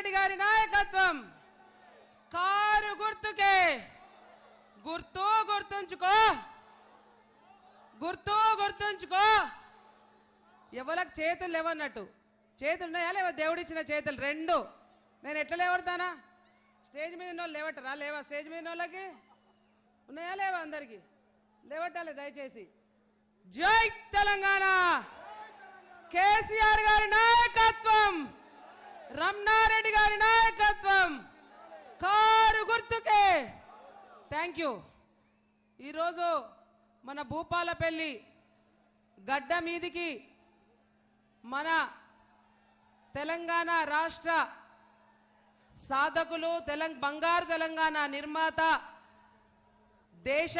రెడ్డి గారి నాయకత్వం. కారు గుర్తుకే. గుర్తు గుర్తుంచుకో. గుర్తు గుర్తుంచుకో. ఎవరికి చేతులు లేవన్నట్టు. చేతులు ఉన్నాయా లేవా? దేవుడిచ్చిన చేతులు రెండు. నేను ఎట్లా లేవడతానా? స్టేజ్ మీద ఉన్న వాళ్ళు లేవటరా లేవా స్టేజ్ మీద ఉన్న వాళ్ళకి ఉన్నాయా లేవా అందరికి? లేవట్టాలి దయచేసి. జై తెలంగాణ! కేసీఆర్ గారి నాయకత్వం! రమణారెడ్డి గారి నాయకత్వం. కారు గుర్తుకే. థ్యాంక్ యూ ఈరోజు మన భూపాలపల్లి గడ్డ మీదికి మన తెలంగాణ రాష్ట్ర సాధకులు తెలంగ బంగారు తెలంగాణ నిర్మాత దేశ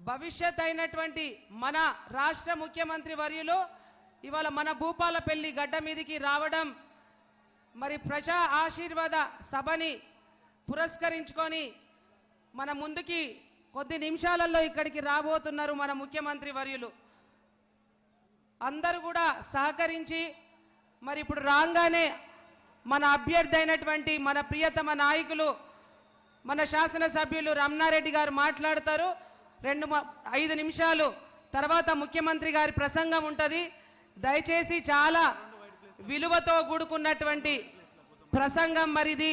భవిష్యత్ అయినటువంటి మన రాష్ట్ర ముఖ్యమంత్రి వర్యులు ఇవాళ మన భూపాలపల్లి గడ్డ మీదికి రావడం మరి ప్రజా ఆశీర్వాద సభని పురస్కరించుకొని మన ముందుకి కొద్ది నిమిషాలలో ఇక్కడికి రాబోతున్నారు మన ముఖ్యమంత్రి వర్యులు. అందరూ కూడా సహకరించి మరి ఇప్పుడు రాగానే మన అభ్యర్థి అయినటువంటి మన ప్రియతమ నాయకులు మన శాసనసభ్యులు రమణారెడ్డి గారు మాట్లాడతారు. రెండు ఐదు నిమిషాలు తర్వాత ముఖ్యమంత్రి గారి ప్రసంగం ఉంటుంది. దయచేసి చాలా విలువతో కూడుకున్నటువంటి ప్రసంగం మరిది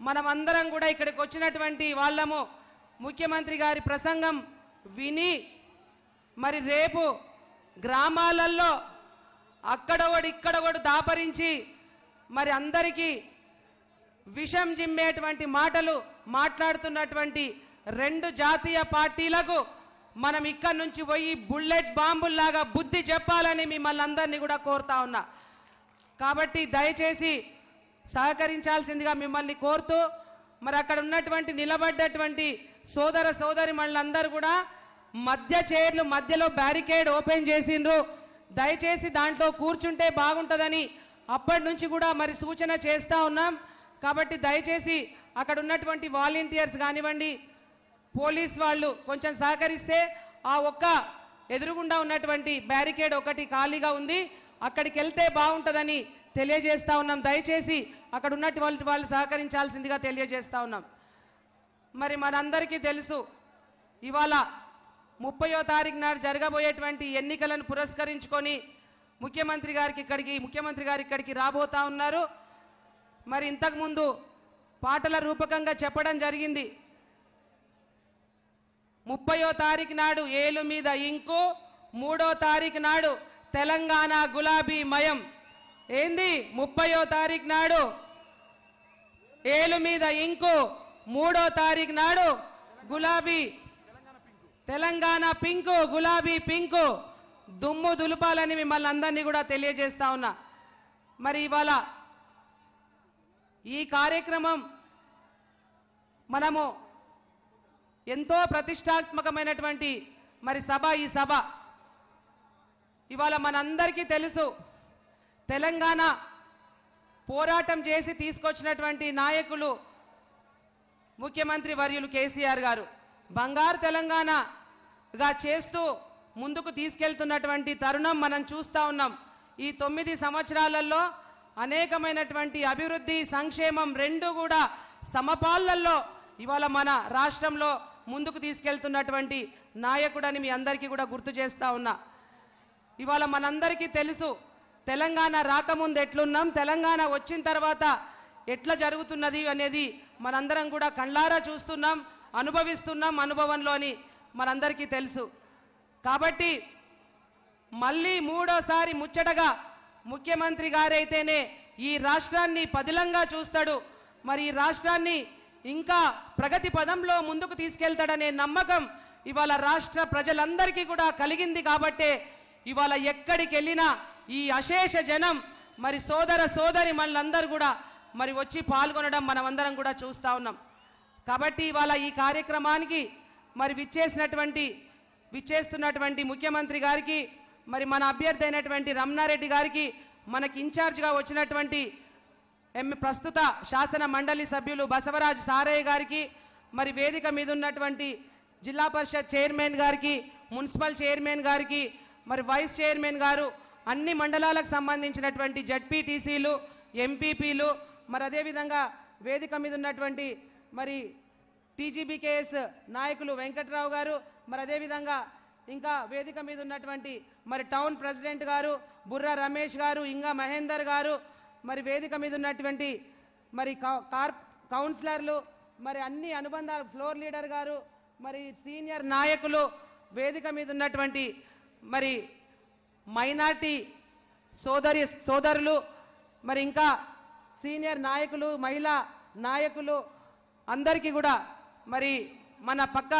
మనం అందరం కూడా ఇక్కడికి వచ్చినటువంటి వాళ్ళము. ముఖ్యమంత్రి గారి ప్రసంగం విని మరి రేపు గ్రామాలలో అక్కడొకడు ఇక్కడొకడు దాపరించి మరి అందరికీ విషం జిమ్మేటువంటి మాటలు మాట్లాడుతున్నటువంటి రెండు జాతీయ పార్టీలకు మనం ఇక్కడి నుంచి పోయి బుల్లెట్ బాంబుల్లాగా బుద్ధి చెప్పాలని మిమ్మల్ని అందరినీ కూడా కోరుతా ఉన్నా. కాబట్టి దయచేసి సహకరించాల్సిందిగా మిమ్మల్ని కోరుతూ మరి అక్కడ ఉన్నటువంటి నిలబడ్డటువంటి సోదర సోదరి మళ్ళందరూ కూడా మధ్య చైర్లు మధ్యలో బ్యారికేడ్ ఓపెన్ చేసిండ్రు. దయచేసి దాంట్లో కూర్చుంటే బాగుంటుందని అప్పటి నుంచి కూడా మరి సూచన చేస్తూ ఉన్నాం. కాబట్టి దయచేసి అక్కడ ఉన్నటువంటి వాలంటీర్స్ కానివ్వండి పోలీస్ వాళ్ళు కొంచెం సహకరిస్తే ఆ ఒక్క ఎదురుగుండా ఉన్నటువంటి బ్యారికేడ్ ఒకటి ఖాళీగా ఉంది. అక్కడికి వెళ్తే బాగుంటుందని తెలియజేస్తా ఉన్నాం. దయచేసి అక్కడ ఉన్నటువంటి వాళ్ళు సహకరించాల్సిందిగా తెలియజేస్తా ఉన్నాం. మరి మనందరికీ తెలుసు ఇవాళ ముప్పయో తారీఖు నాడు జరగబోయేటువంటి ఎన్నికలను పురస్కరించుకొని ముఖ్యమంత్రి గారికి ఇక్కడికి ముఖ్యమంత్రి గారు ఇక్కడికి రాబోతా ఉన్నారు. మరి ఇంతకుముందు పాటల రూపకంగా చెప్పడం జరిగింది. ముప్పయో తారీఖు నాడు ఏలు మీద ఇంకు మూడో తారీఖు నాడు తెలంగాణ గులాబీ మయం. ఏంది? ముప్పయో తారీఖు నాడు ఏలు మీద ఇంకు మూడో తారీఖు నాడు గులాబీ తెలంగాణ పింకు గులాబీ పింకు. దుమ్ము దులుపాలని మిమ్మల్ని అందరినీ కూడా తెలియజేస్తా ఉన్నా. మరి ఇవాళ ఈ కార్యక్రమం మనము ఎంతో ప్రతిష్టాత్మకమైనటువంటి మరి సభ ఈ సభ. ఇవాళ మనందరికీ తెలుసు తెలంగాణ పోరాటం చేసి తీసుకొచ్చినటువంటి నాయకులు ముఖ్యమంత్రి వర్యులు కేసీఆర్ గారు. బంగారు తెలంగాణగా చేస్తూ ముందుకు తీసుకెళ్తున్నటువంటి తరుణం మనం చూస్తా ఉన్నాం. ఈ తొమ్మిది సంవత్సరాలలో అనేకమైనటువంటి అభివృద్ధి సంక్షేమం రెండు కూడా సమపాళ్ళలో ఇవాళ మన రాష్ట్రంలో ముందుకు తీసుకెళ్తున్నటువంటి నాయకుడని మీ అందరికీ కూడా గుర్తు చేస్తా ఉన్నా. ఇవాళ మనందరికీ తెలుసు తెలంగాణ రాకముందు ఎట్లున్నాం తెలంగాణ వచ్చిన తర్వాత ఎట్లా జరుగుతున్నది అనేది మనందరం కూడా కళ్ళారా చూస్తున్నాం అనుభవిస్తున్నాం అనుభవంలోని మనందరికీ తెలుసు. కాబట్టి మళ్ళీ మూడోసారి ముచ్చటగా ముఖ్యమంత్రి గారైతేనే ఈ రాష్ట్రాన్ని పదిలంగా చూస్తాడు. మరి ఈ రాష్ట్రాన్ని ఇంకా ప్రగతి పదంలో ముందుకు తీసుకెళ్తాడనే నమ్మకం ఇవాళ రాష్ట్ర ప్రజలందరికీ కూడా కలిగింది కాబట్టే ఇవాళ ఎక్కడికి వెళ్ళినా ఈ అశేష జనం మరి సోదర సోదరి మనందరూ కూడా మరి వచ్చి పాల్గొనడం మనమందరం కూడా చూస్తా ఉన్నాం. కాబట్టి ఇవాళ ఈ కార్యక్రమానికి మరి విచ్చేసినటువంటి విచ్చేస్తున్నటువంటి ముఖ్యమంత్రి గారికి మరి మన అభ్యర్థి అయినటువంటి రమణారెడ్డి గారికి మనకి ఇన్ఛార్జ్గా వచ్చినటువంటి ప్రస్తుత శాసన మండలి సభ్యులు బసవరాజ్ సారయ్య గారికి మరి వేదిక మీద ఉన్నటువంటి జిల్లా పరిషత్ చైర్మన్ గారికి మున్సిపల్ చైర్మన్ గారికి మరి వైస్ చైర్మన్ గారు అన్ని మండలాలకు సంబంధించినటువంటి జడ్పీటీసీలు ఎంపీపీలు మరి అదేవిధంగా వేదిక మీద ఉన్నటువంటి మరి టీజీబీకేఎస్ నాయకులు వెంకట్రావు గారు మరి అదేవిధంగా ఇంకా వేదిక మీద ఉన్నటువంటి మరి టౌన్ ప్రెసిడెంట్ గారు బుర్రా రమేష్ గారు ఇంకా మహేందర్ గారు మరి వేదిక మీద ఉన్నటువంటి మరి కౌ- కార్ కౌన్సిలర్లు మరి అన్ని అనుబంధాలు ఫ్లోర్ లీడర్ గారు మరి సీనియర్ నాయకులు వేదిక మీద ఉన్నటువంటి మరి మైనార్టీ సోదరి సోదరులు మరి ఇంకా సీనియర్ నాయకులు మహిళా నాయకులు అందరికీ కూడా మరి మన పక్క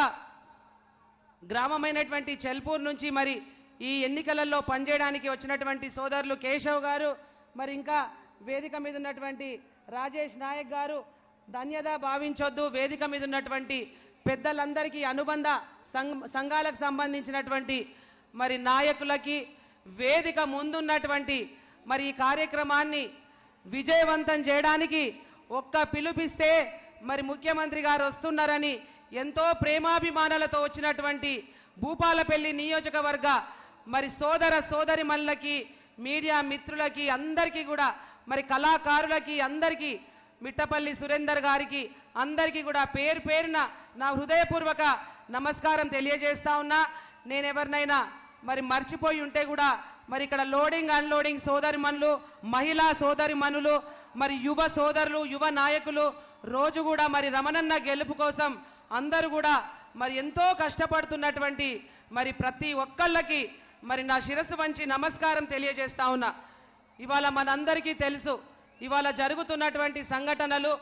గ్రామమైనటువంటి చెల్పూర్ నుంచి మరి ఈ ఎన్నికలలో పనిచేయడానికి వచ్చినటువంటి సోదరులు కేశవ్ గారు మరి ఇంకా వేదిక మీద ఉన్నటువంటి రాజేష్ నాయక్ గారు ధన్యత భావించొద్దు. వేదిక మీద ఉన్నటువంటి పెద్దలందరికీ అనుబంధ సంఘ సంఘాలకు సంబంధించినటువంటి మరి నాయకులకి వేదిక ముందున్నటువంటి మరి ఈ కార్యక్రమాన్ని విజయవంతం చేయడానికి ఒక్క పిలుపిస్తే మరి ముఖ్యమంత్రి గారు వస్తున్నారని ఎంతో ప్రేమాభిమానాలతో వచ్చినటువంటి భూపాలపల్లి నియోజకవర్గ మరి సోదర సోదరి మీడియా మిత్రులకి అందరికీ కూడా మరి కళాకారులకి అందరికీ మిట్టపల్లి సురేందర్ గారికి అందరికీ కూడా పేరు పేరున నా హృదయపూర్వక నమస్కారం తెలియజేస్తా ఉన్నా. నేను ఎవరినైనా మరి మర్చిపోయి ఉంటే కూడా మరి ఇక్కడ లోడింగ్ అన్లోడింగ్ సోదరిమనులు మహిళా సోదరిమనులు మరి యువ సోదరులు యువ నాయకులు రోజు కూడా మరి రమణన్న గెలుపు కోసం అందరూ కూడా మరి ఎంతో కష్టపడుతున్నటువంటి మరి ప్రతి ఒక్కళ్ళకి మరి నా శిరస్సు వంచి నమస్కారం తెలియజేస్తా ఉన్నా. ఇవాళ మనందరికీ తెలుసు ఇవాళ జరుగుతున్నటువంటి సంఘటనలు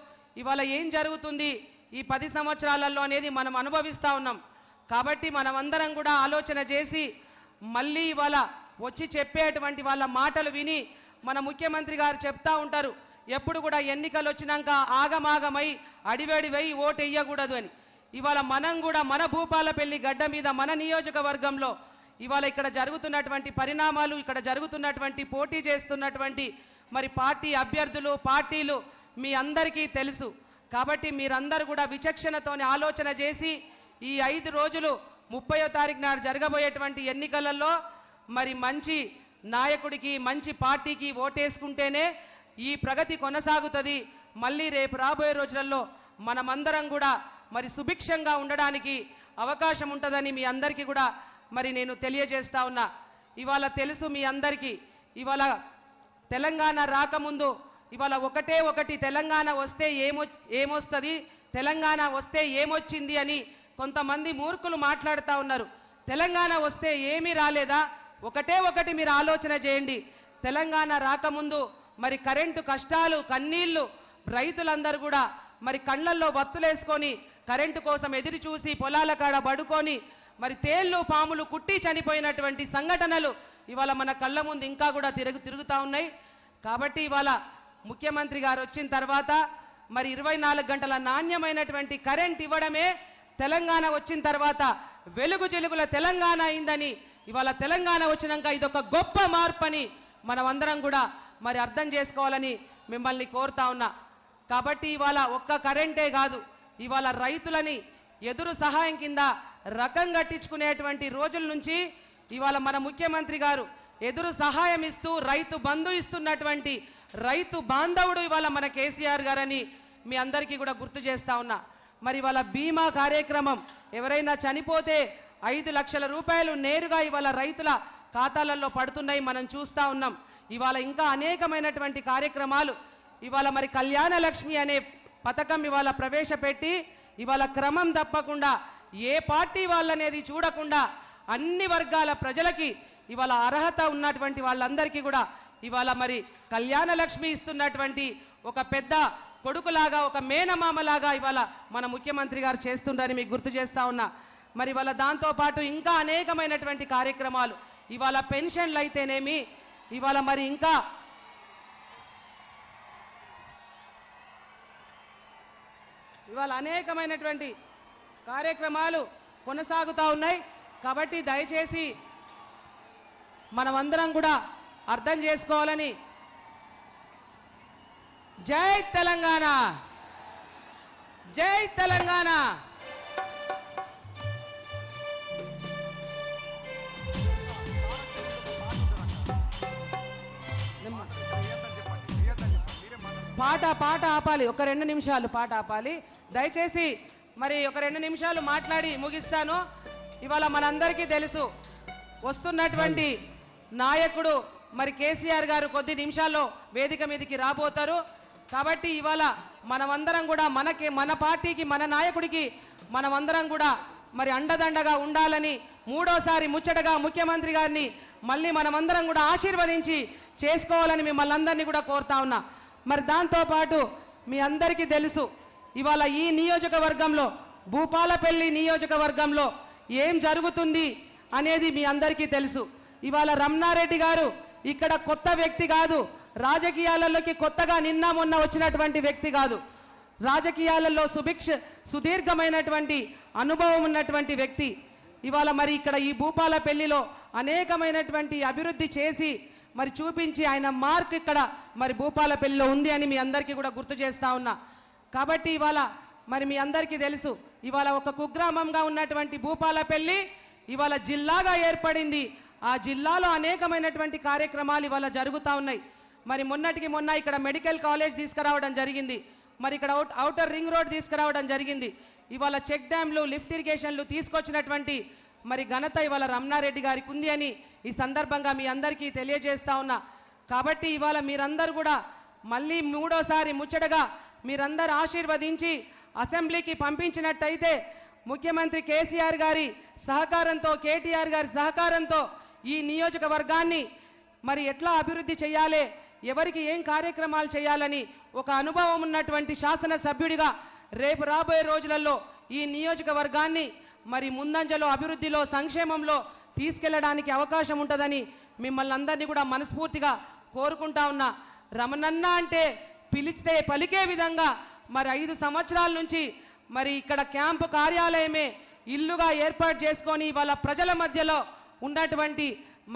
ఇవాళ ఏం జరుగుతుంది ఈ పది సంవత్సరాలలో అనేది మనం అనుభవిస్తా ఉన్నాం. కాబట్టి మనమందరం కూడా ఆలోచన చేసి మళ్ళీ ఇవాళ వచ్చి చెప్పేటువంటి వాళ్ళ మాటలు విని మన ముఖ్యమంత్రి గారు చెప్తా ఉంటారు ఎప్పుడు కూడా ఎన్నికలు వచ్చినాక ఆగమాగమై అడివేడివై ఓటు వేయకూడదు అని. ఇవాళ మనం కూడా మన భూపాలపల్లి గడ్డ మీద మన నియోజకవర్గంలో ఇవాళ ఇక్కడ జరుగుతున్నటువంటి పరిణామాలు ఇక్కడ జరుగుతున్నటువంటి పోటీ చేస్తున్నటువంటి మరి పార్టీ అభ్యర్థులు పార్టీలు మీ అందరికీ తెలుసు. కాబట్టి మీరందరూ కూడా విచక్షణతోని ఆలోచన చేసి ఈ ఐదు రోజులు ముప్పయో తారీఖు నాడు జరగబోయేటువంటి ఎన్నికలలో మరి మంచి నాయకుడికి మంచి పార్టీకి ఓటేసుకుంటేనే ఈ ప్రగతి కొనసాగుతుంది. మళ్ళీ రేపు రాబోయే రోజులలో మనమందరం కూడా మరి సుభిక్షంగా ఉండడానికి అవకాశం ఉంటుందని మీ అందరికీ కూడా మరి నేను తెలియజేస్తా ఉన్నా. ఇవాళ తెలుసు మీ అందరికీ ఇవాళ తెలంగాణ రాకముందు ఇవాళ ఒకటే ఒకటి తెలంగాణ వస్తే ఏమొ ఏమొస్తుంది తెలంగాణ వస్తే ఏమొచ్చింది అని కొంతమంది మూర్ఖులు మాట్లాడుతూ ఉన్నారు. తెలంగాణ వస్తే ఏమీ రాలేదా? ఒకటే ఒకటి మీరు ఆలోచన చేయండి. తెలంగాణ రాకముందు మరి కరెంటు కష్టాలు కన్నీళ్ళు రైతులందరూ కూడా మరి కళ్ళల్లో వత్తులేసుకొని కరెంటు కోసం ఎదురు చూసి పొలాల కాడ పడుకొని మరి తేళ్ళు పాములు కుట్టి చనిపోయినటువంటి సంఘటనలు ఇవాళ మన కళ్ళ ముందు ఇంకా కూడా తిరుగు తిరుగుతూ ఉన్నాయి. కాబట్టి ఇవాళ ముఖ్యమంత్రి గారు వచ్చిన తర్వాత మరి ఇరవై నాలుగు గంటల నాణ్యమైనటువంటి కరెంట్ ఇవ్వడమే తెలంగాణ వచ్చిన తర్వాత వెలుగు చెలుగుల తెలంగాణ అయిందని ఇవాళ తెలంగాణ వచ్చినాక ఇదొక గొప్ప మార్పు అని మనమందరం కూడా మరి అర్థం చేసుకోవాలని మిమ్మల్ని కోరుతా ఉన్నా. కాబట్టి ఇవాళ ఒక్క కరెంటే కాదు ఇవాళ రైతులని ఎదురు సహాయం కింద రకం కట్టించుకునేటువంటి రోజుల నుంచి ఇవాళ మన ముఖ్యమంత్రి గారు ఎదురు సహాయం ఇస్తూ రైతు బంధు ఇస్తున్నటువంటి రైతు బాంధవుడు ఇవాళ మన కేసీఆర్ గారని మీ అందరికీ కూడా గుర్తు చేస్తా ఉన్నా. మరి ఇవాళ బీమా కార్యక్రమం ఎవరైనా చనిపోతే ఐదు లక్షల రూపాయలు నేరుగా ఇవాళ రైతుల ఖాతాలలో పడుతున్నాయి మనం చూస్తా ఉన్నాం. ఇవాళ ఇంకా అనేకమైనటువంటి కార్యక్రమాలు ఇవాళ మరి కళ్యాణ లక్ష్మి అనే పథకం ఇవాళ ప్రవేశపెట్టి ఇవాళ క్రమం తప్పకుండా ఏ పార్టీ వాళ్ళనేది చూడకుండా అన్ని వర్గాల ప్రజలకి ఇవాళ అర్హత ఉన్నటువంటి వాళ్ళందరికీ కూడా ఇవాళ మరి కళ్యాణ లక్ష్మి ఇస్తున్నటువంటి ఒక పెద్ద కొడుకులాగా ఒక మేనమామలాగా ఇవాళ మన ముఖ్యమంత్రి గారు చేస్తుండని మీకు గుర్తు చేస్తా ఉన్నా. మరి ఇవాళ దాంతోపాటు ఇంకా అనేకమైనటువంటి కార్యక్రమాలు. ఇవాళ పెన్షన్లు అయితేనేమి ఇవాళ మరి ఇంకా ఇవాళ అనేకమైనటువంటి కార్యక్రమాలు కొనసాగుతూ ఉన్నాయి. కాబట్టి దయచేసి మనమందరం కూడా అర్థం చేసుకోవాలని జై తెలంగాణ! జై తెలంగాణ! పాట పాట ఆపాలి. ఒక రెండు నిమిషాలు పాట ఆపాలి. దయచేసి మరి ఒక రెండు నిమిషాలు మాట్లాడి ముగిస్తాను. ఇవాళ మనందరికీ తెలుసు వస్తున్నటువంటి నాయకుడు మరి కేసీఆర్ గారు కొద్ది నిమిషాల్లో వేదిక మీదకి రాబోతారు. కాబట్టి ఇవాళ మనమందరం కూడా మనకి మన పార్టీకి మన నాయకుడికి మనమందరం కూడా మరి అండదండగా ఉండాలని మూడోసారి ముచ్చటగా ముఖ్యమంత్రి గారిని మళ్ళీ మనమందరం కూడా ఆశీర్వదించి చేసుకోవాలని మిమ్మల్ని అందరినీ కూడా కోరుతా ఉన్నా. మరి దాంతోపాటు మీ అందరికీ తెలుసు ఇవాళ ఈ నియోజకవర్గంలో భూపాలపల్లి నియోజకవర్గంలో ఏం జరుగుతుంది అనేది మీ అందరికీ తెలుసు. ఇవాళ రమణారెడ్డి గారు ఇక్కడ కొత్త వ్యక్తి కాదు రాజకీయాలలోకి కొత్తగా నిన్న మొన్న వచ్చినటువంటి వ్యక్తి కాదు. రాజకీయాలలో సుభిక్ష సుదీర్ఘమైనటువంటి అనుభవం ఉన్నటువంటి వ్యక్తి. ఇవాళ మరి ఇక్కడ ఈ భూపాల పెళ్ళిలో అనేకమైనటువంటి అభివృద్ధి చేసి మరి చూపించి ఆయన మార్క్ ఇక్కడ మరి భూపాలపల్లిలో ఉంది అని మీ అందరికీ కూడా గుర్తు చేస్తా ఉన్నా. కాబట్టి ఇవాళ మరి మీ అందరికీ తెలుసు ఇవాళ ఒక కుగ్రామంగా ఉన్నటువంటి భూపాలపల్లి ఇవాళ జిల్లాగా ఏర్పడింది. ఆ జిల్లాలో అనేకమైనటువంటి కార్యక్రమాలు ఇవాళ జరుగుతూ ఉన్నాయి. మరి మొన్నటికి మొన్న ఇక్కడ మెడికల్ కాలేజ్ తీసుకురావడం జరిగింది. మరి ఇక్కడ అవుట్ అవుటర్ రింగ్ రోడ్ తీసుకురావడం జరిగింది. ఇవాళ చెక్ డ్యాంలు లిఫ్ట్ ఇరిగేషన్లు తీసుకొచ్చినటువంటి మరి ఘనత ఇవాళ రమణారెడ్డి గారికి ఉంది అని ఈ సందర్భంగా మీ అందరికీ తెలియజేస్తా ఉన్నా. కాబట్టి ఇవాళ మీరందరూ కూడా మళ్ళీ మూడోసారి ముచ్చటగా మీరందరూ ఆశీర్వదించి అసెంబ్లీకి పంపించినట్టయితే ముఖ్యమంత్రి కేసీఆర్ గారి సహకారంతో కేటీఆర్ గారి సహకారంతో ఈ నియోజకవర్గాన్ని మరి ఎట్లా అభివృద్ధి చేయాలి ఎవరికి ఏం కార్యక్రమాలు చేయాలని ఒక అనుభవం ఉన్నటువంటి శాసనసభ్యుడిగా రేపు రాబోయే రోజులలో ఈ నియోజకవర్గాన్ని మరి ముందంజలో అభివృద్ధిలో సంక్షేమంలో తీసుకెళ్ళడానికి అవకాశం ఉంటుందని మిమ్మల్ని అందరినీ కూడా మనస్ఫూర్తిగా కోరుకుంటా ఉన్నా. రమణన్న అంటే పిలిస్తే పలికే విధంగా మరి ఐదు సంవత్సరాల నుంచి మరి ఇక్కడ క్యాంపు కార్యాలయమే ఇల్లుగా ఏర్పాటు చేసుకొని వాళ్ళ ప్రజల మధ్యలో ఉన్నటువంటి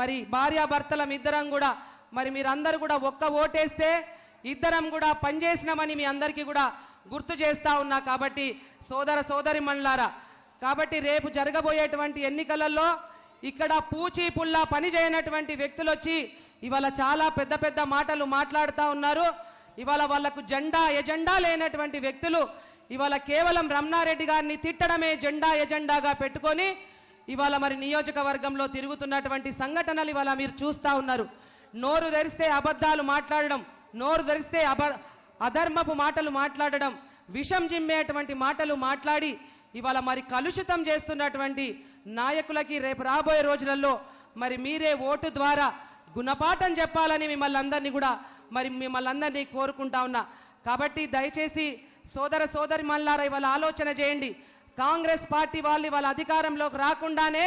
మరి భార్యాభర్తలం ఇద్దరం కూడా మరి మీరందరూ కూడా ఒక్క ఓటేస్తే ఇద్దరం కూడా పనిచేసినామని మీ అందరికీ కూడా గుర్తు చేస్తా ఉన్నా. కాబట్టి సోదర సోదరి మండలారా కాబట్టి రేపు జరగబోయేటువంటి ఎన్నికలలో ఇక్కడ పూచి పుల్లా పని చేయనటువంటి వ్యక్తులు వచ్చి ఇవాళ చాలా పెద్ద పెద్ద మాటలు మాట్లాడుతూ ఉన్నారు. ఇవాళ వాళ్ళకు జెండా ఎజెండా లేనటువంటి వ్యక్తులు ఇవాళ కేవలం రమణారెడ్డి గారిని తిట్టడమే జెండా ఎజెండాగా పెట్టుకొని ఇవాళ మరి నియోజకవర్గంలో తిరుగుతున్నటువంటి సంఘటనలు ఇవాళ మీరు చూస్తా ఉన్నారు. నోరు ధరిస్తే అబద్ధాలు మాట్లాడడం నోరు ధరిస్తే అధర్మపు మాటలు మాట్లాడడం విషం జిమ్మేటువంటి మాటలు మాట్లాడి ఇవాళ మరి కలుషితం చేస్తున్నటువంటి నాయకులకి రేపు రాబోయే రోజులలో మరి మీరే ఓటు ద్వారా గుణపాఠం చెప్పాలని మిమ్మల్ని అందరినీ కూడా మరి మిమ్మల్ని అందరినీ కోరుకుంటా ఉన్నా. కాబట్టి దయచేసి సోదర సోదరి మల్లారా ఇవాళ ఆలోచన చేయండి. కాంగ్రెస్ పార్టీ వాళ్ళు ఇవాళ అధికారంలోకి రాకుండానే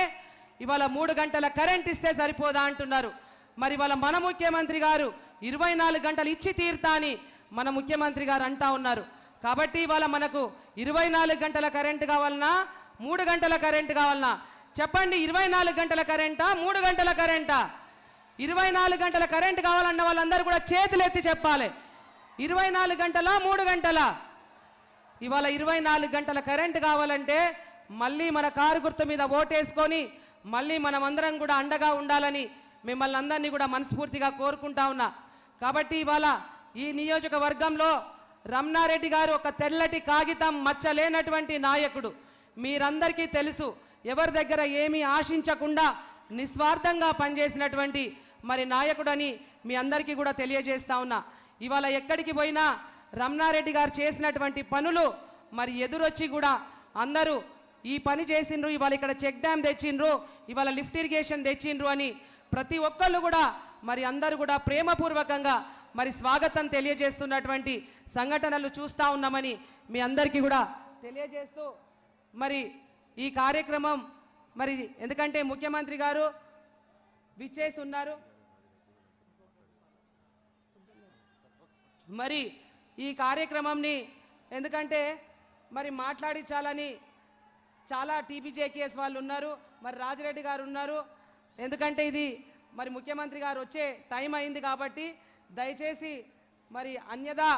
ఇవాళ మూడు గంటల కరెంట్ ఇస్తే సరిపోదా అంటున్నారు. మరి ఇవాళ మన ముఖ్యమంత్రి గారు ఇరవై నాలుగు గంటలు ఇచ్చి తీరుతా అని మన ముఖ్యమంత్రి గారు అంటా ఉన్నారు. కాబట్టి ఇవాళ మనకు ఇరవై నాలుగు గంటల కరెంటు కావాలన్నా మూడు గంటల కరెంటు కావాలన్నా. చెప్పండి ఇరవై నాలుగు గంటల కరెంటా మూడు గంటల కరెంటా? ఇరవై నాలుగు గంటల కరెంటు కావాలన్న వాళ్ళందరూ కూడా చేతులు ఎత్తి చెప్పాలి. ఇరవై నాలుగు గంటలా మూడు గంటలా? ఇవాళ ఇరవై నాలుగు గంటల కరెంటు కావాలంటే మళ్ళీ మన కారు గుర్తు మీద ఓటేసుకొని మళ్ళీ మనమందరం కూడా అండగా ఉండాలని మిమ్మల్ని అందరినీ కూడా మనస్ఫూర్తిగా కోరుకుంటా ఉన్నా. కాబట్టి ఇవాళ ఈ నియోజకవర్గంలో రమణారెడ్డి గారు ఒక తెల్లటి కాగితం మచ్చలేనటువంటి నాయకుడు. మీరందరికీ తెలుసు ఎవరి దగ్గర ఏమీ ఆశించకుండా నిస్వార్థంగా పనిచేసినటువంటి మరి నాయకుడని మీ అందరికీ కూడా తెలియజేస్తా ఉన్నా. ఇవాళ ఎక్కడికి పోయినా రమణారెడ్డి గారు చేసినటువంటి పనులు మరి ఎదురొచ్చి కూడా అందరూ ఈ పని చేసిండ్రు ఇవాళ ఇక్కడ చెక్ డ్యామ్ తెచ్చిండ్రు ఇవాళ లిఫ్ట్ ఇరిగేషన్ తెచ్చిండ్రు అని ప్రతి ఒక్కళ్ళు కూడా మరి అందరూ కూడా ప్రేమపూర్వకంగా మరి స్వాగతం తెలియజేస్తున్నటువంటి సంఘటనలు చూస్తా ఉన్నామని మీ అందరికీ కూడా తెలియజేస్తూ మరి ఈ కార్యక్రమం మరి ఎందుకంటే ముఖ్యమంత్రి గారు విచ్చేసి ఉన్నారు మరి ఈ కార్యక్రమంని ఎందుకంటే మరి మాట్లాడించాలని చాలా టీపీజేకేఎస్ వాళ్ళు ఉన్నారు మరి రాజిరెడ్డి గారు ఉన్నారు. ఎందుకంటే ఇది మరి ముఖ్యమంత్రి గారు వచ్చే టైం అయింది కాబట్టి దయచేసి మరి అన్యదా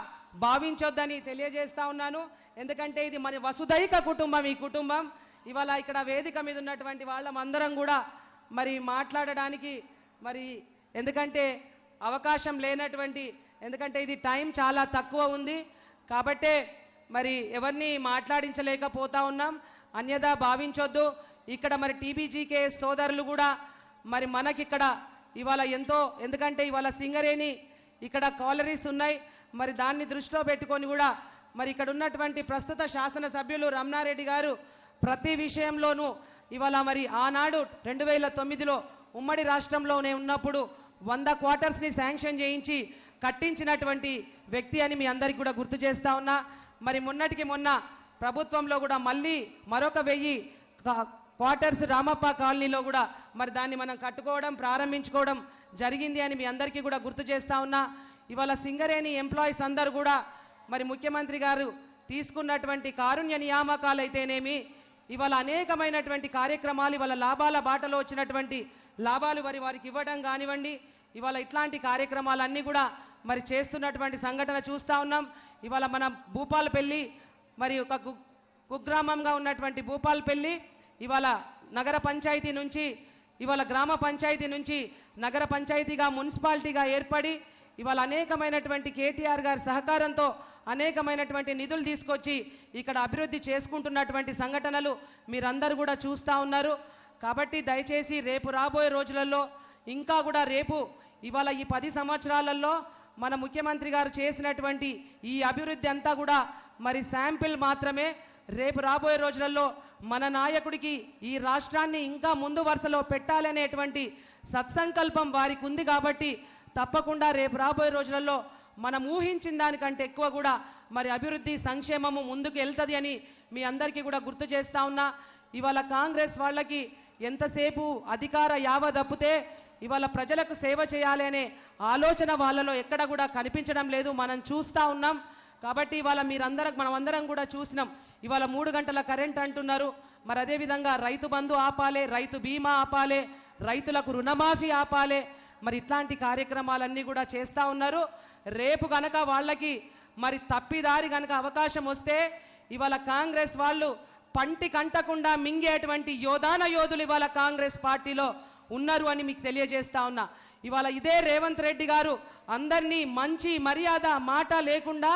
భావించొద్దని తెలియజేస్తా ఉన్నాను. ఎందుకంటే ఇది మరి వసుదైక కుటుంబం ఈ కుటుంబం. ఇవాళ ఇక్కడ వేదిక మీద ఉన్నటువంటి వాళ్ళం అందరం కూడా మరి మాట్లాడడానికి మరి ఎందుకంటే అవకాశం లేనటువంటి ఎందుకంటే ఇది టైం చాలా తక్కువ ఉంది. కాబట్టే మరి ఎవరిని మాట్లాడించలేకపోతా ఉన్నాం. అన్యదా భావించొద్దు. ఇక్కడ మరి టీబీజీకే సోదరులు కూడా మరి మనకిక్కడ ఇవాళ ఎంతో ఎందుకంటే ఇవాళ సింగరేణి ఇక్కడ కాలరీస్ ఉన్నాయి. మరి దాన్ని దృష్టిలో పెట్టుకొని కూడా మరి ఇక్కడ ఉన్నటువంటి ప్రస్తుత శాసనసభ్యులు రమణారెడ్డి గారు ప్రతి విషయంలోనూ ఇవాళ మరి ఆనాడు రెండు వేల తొమ్మిదిలో ఉమ్మడి రాష్ట్రంలోనే ఉన్నప్పుడు వంద క్వార్టర్స్ని శాంక్షన్ చేయించి కట్టించినటువంటి వ్యక్తి అని మీ అందరికీ కూడా గుర్తు చేస్తా ఉన్నా. మరి మొన్నటికి మొన్న ప్రభుత్వంలో కూడా మళ్ళీ మరొక వెయ్యి క్వార్టర్స్ రామప్ప కాలనీలో కూడా మరి దాన్ని మనం కట్టుకోవడం ప్రారంభించుకోవడం జరిగింది అని మీ అందరికీ కూడా గుర్తు చేస్తా ఉన్నా. ఇవాళ సింగరేణి ఎంప్లాయీస్ అందరూ కూడా మరి ముఖ్యమంత్రి గారు తీసుకున్నటువంటి కారుణ్య నియామకాలు అయితేనేమి ఇవాళ అనేకమైనటువంటి కార్యక్రమాలు ఇవాళ లాభాల బాటలో వచ్చినటువంటి లాభాలు మరి వారికి ఇవ్వడం కానివ్వండి ఇవాళ ఇట్లాంటి కార్యక్రమాలన్నీ కూడా మరి చేస్తున్నటువంటి సంఘటన చూస్తూ ఉన్నాం. ఇవాళ మన భూపాలపల్లి మరి ఒక కుగ్రామంగా ఉన్నటువంటి భూపాలపల్లి ఇవాళ నగర పంచాయతీ నుంచి ఇవాళ గ్రామ పంచాయతీ నుంచి నగర పంచాయతీగా మున్సిపాలిటీగా ఏర్పడి ఇవాళ అనేకమైనటువంటి కేటీఆర్ గారి సహకారంతో అనేకమైనటువంటి నిధులు తీసుకొచ్చి ఇక్కడ అభివృద్ధి చేసుకుంటున్నటువంటి సంఘటనలు మీరందరూ కూడా చూస్తూ ఉన్నారు. కాబట్టి దయచేసి రేపు రాబోయే రోజులలో ఇంకా కూడా రేపు ఇవాళ ఈ పది సంవత్సరాలలో మన ముఖ్యమంత్రి గారు చేసినటువంటి ఈ అభివృద్ధి అంతా కూడా మరి శాంపిల్ మాత్రమే రేపు రాబోయే రోజులలో మన నాయకుడికి ఈ రాష్ట్రాన్ని ఇంకా ముందు వరుసలో పెట్టాలనేటువంటి సత్సంకల్పం వారికి ఉంది కాబట్టి తప్పకుండా రేపు రాబోయే రోజులలో మనం ఊహించిన దానికంటే ఎక్కువ కూడా మరి అభివృద్ధి సంక్షేమము ముందుకు వెళ్తుంది అని మీ అందరికీ కూడా గుర్తు చేస్తా ఉన్నా. ఇవాళ కాంగ్రెస్ వాళ్ళకి ఎంతసేపు అధికార యావ దప్పితే ఇవాళ ప్రజలకు సేవ చేయాలి అనే ఆలోచన వాళ్ళలో ఎక్కడ కూడా కనిపించడం లేదు. మనం చూస్తా ఉన్నాం. కాబట్టి ఇవాళ మీరందరం మనం అందరం కూడా చూసినాం. ఇవాళ మూడు గంటల కరెంట్ అంటున్నారు. మరి అదేవిధంగా రైతు బంధు ఆపాలే రైతు బీమా ఆపాలే రైతులకు రుణమాఫీ ఆపాలే. మరి ఇట్లాంటి కార్యక్రమాలన్నీ కూడా చేస్తూ ఉన్నారు. రేపు కనుక వాళ్ళకి మరి తప్పిదారి కనుక అవకాశం వస్తే ఇవాళ కాంగ్రెస్ వాళ్ళు పంటి కంటకుండా మింగేటువంటి యోధాన యోధులు ఇవాళ కాంగ్రెస్ పార్టీలో ఉన్నారు అని మీకు తెలియజేస్తా ఉన్నా. ఇవాళ ఇదే రేవంత్ రెడ్డి గారు అందరినీ మంచి మర్యాద మాట లేకుండా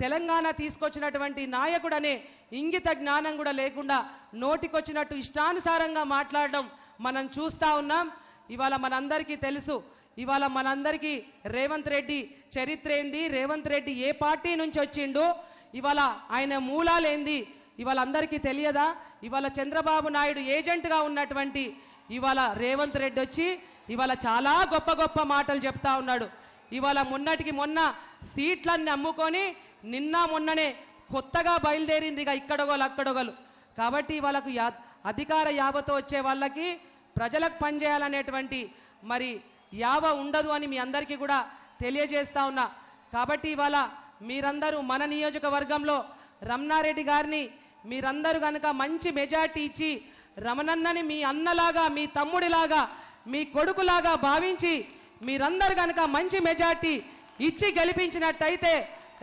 తెలంగాణ తీసుకొచ్చినటువంటి నాయకుడనే ఇంగిత జ్ఞానం కూడా లేకుండా నోటికొచ్చినట్టు ఇష్టానుసారంగా మాట్లాడడం మనం చూస్తా ఉన్నాం. ఇవాళ మనందరికీ తెలుసు. ఇవాళ మనందరికీ రేవంత్ రెడ్డి చరిత్ర ఏంది? రేవంత్ రెడ్డి ఏ పార్టీ నుంచి వచ్చిండో ఇవాళ ఆయన మూలాలేంది? ఇవాళ అందరికీ తెలియదా? ఇవాళ చంద్రబాబు నాయుడు ఏజెంట్గా ఉన్నటువంటి ఇవాళ రేవంత్ రెడ్డి వచ్చి ఇవాళ చాలా గొప్ప గొప్ప మాటలు చెప్తా ఉన్నాడు. ఇవాళ మొన్నటికి మొన్న సీట్లన్నీ అమ్ముకొని నిన్న మొన్ననే కొత్తగా బయలుదేరింది ఇక ఇక్కడొగలు అక్కడొగలు. కాబట్టి వాళ్ళకు యా అధికార యావతో వచ్చే వాళ్ళకి ప్రజలకు పనిచేయాలనేటువంటి మరి యావ ఉండదు అని మీ అందరికీ కూడా తెలియజేస్తా ఉన్నా. కాబట్టి ఇవాళ మీరందరూ మన నియోజకవర్గంలో రమణారెడ్డి గారిని మీరందరూ కనుక మంచి మెజార్టీ ఇచ్చి రమణన్నని మీ అన్నలాగా మీ తమ్ముడిలాగా మీ కొడుకులాగా భావించి మీరందరూ కనుక మంచి మెజార్టీ ఇచ్చి గెలిపించినట్టయితే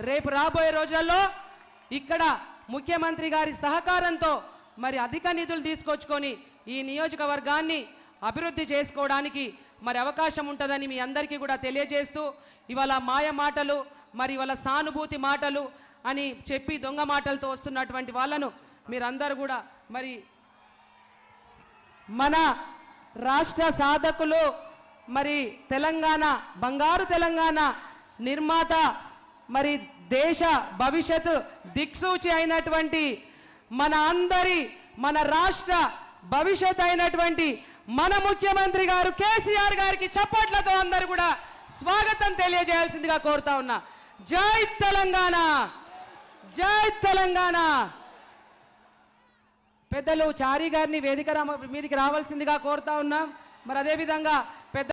రేపు రాబోయే రోజుల్లో ఇక్కడ ముఖ్యమంత్రి గారి సహకారంతో మరి అధిక నిధులు తీసుకొచ్చుకొని ఈ నియోజకవర్గాన్ని అభివృద్ధి చేసుకోవడానికి మరి అవకాశం ఉంటుందని మీ అందరికీ కూడా తెలియజేస్తూ ఇవాళ మాయ మాటలు మరి ఇవాళ సానుభూతి మాటలు అని చెప్పి దొంగ మాటలతో వస్తున్నటువంటి వాళ్ళను మీరందరూ కూడా మరి మన రాష్ట్ర సాధకులు మరి తెలంగాణ బంగారు తెలంగాణ నిర్మాత మరి దేశ భవిష్యత్ దిక్సూచి అయినటువంటి మన అందరి మన రాష్ట్ర భవిష్యత్ అయినటువంటి మన ముఖ్యమంత్రి గారు కేసీఆర్ గారికి చప్పట్లతో అందరు కూడా స్వాగతం తెలియజేయాల్సిందిగా కోరుతా ఉన్నా. జై తెలంగాణ! జై తెలంగాణ! పెద్దలు చారి గారిని వేదిక రామ మీదికి రావాల్సిందిగా కోరుతా ఉన్నాం. మరి అదేవిధంగా